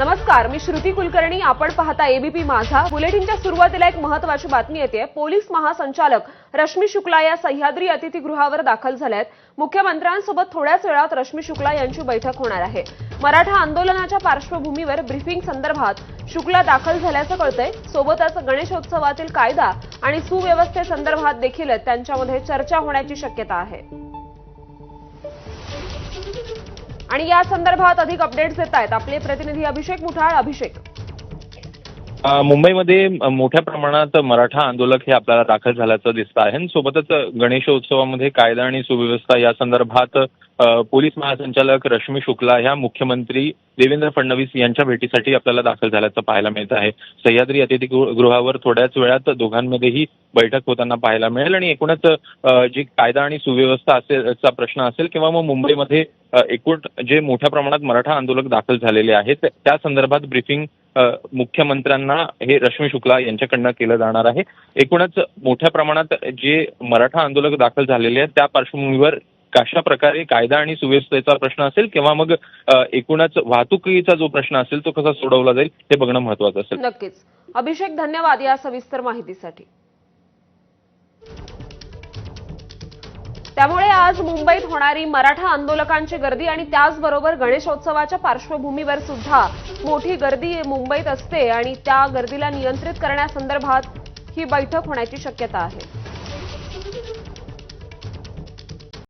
नमस्कार मी श्रुती कुलकर्णी. आपण पाहता एबीपी माझा. बुलेटिनच्या सुरुवातीला एक महत्वाची बातमी येते. पोलीस महासंचालक रश्मी शुक्ला या सह्याद्री अतिथीगृहावर दाखल झाल्यात. मुख्यमंत्र्यांसोबत थोड्याच वेळात रश्मी शुक्ला यांची बैठक होणार आहे. मराठा आंदोलनाच्या पार्श्वभूमीवर ब्रिफिंग संदर्भात शुक्ला दाखल झाल्याचं कळतंय. सोबतच गणेशोत्सवातील कायदा आणि सुव्यवस्थेसंदर्भात देखील त्यांच्यामध्ये चर्चा होण्याची शक्यता आहे. आणि या संदर्भात अधिक अपडेट्स येत आहेत. आपले प्रतिनिधी अभिषेक मुठाळ अभिषेक. मुंबईमध्ये मोठ्या प्रमाणात मराठा आंदोलक हे आपल्याला दाखल झाल्याचं दिसतं आहे. सोबतच गणेशोत्सवामध्ये कायदा आणि सुव्यवस्था या संदर्भात पोलीस महासंचालक रश्मी शुक्ला ह्या मुख्यमंत्री देवेंद्र फडणवीस यांच्या भेटीसाठी आपल्याला दाखल झाल्याचं पाहायला मिळत आहे. सह्याद्री अतिथीगृहावर थोड्याच वेळात दोघांमध्येही बैठक होताना पाहायला मिळेल आणि एकूणच जी कायदा आणि सुव्यवस्था असेलचा प्रश्न असेल किंवा मग मुंबईमध्ये एकूण जे मोठ्या प्रमाणात मराठा आंदोलक दाखल झालेले आहेत त्या संदर्भात ब्रीफिंग मुख्यमंत्र्यांना हे रश्मी शुक्ला यांच्याकडनं केलं जाणार आहे. एकूणच मोठ्या प्रमाणात जे मराठा आंदोलक दाखल झालेले आहेत त्या पार्श्वभूमीवर कशा प्रकारे कायदा आणि सुव्यवस्थेचा प्रश्न असेल किंवा मग एकूणच वाहतुकीचा जो प्रश्न असेल तो कसा सोडवला जाईल हे बघणं महत्वाचं असेल. नक्कीच. अभिषेक धन्यवाद या सविस्तर माहितीसाठी. त्यामुळे आज मुंबईत होणारी मराठा आंदोलकांची गर्दी आणि त्याचबरोबर गणेशोत्सवाच्या पार्श्वभूमीवर सुद्धा मोठी गर्दी मुंबईत असते आणि त्या गर्दीला नियंत्रित करण्यासंदर्भात ही बैठक होण्याची शक्यता आहे.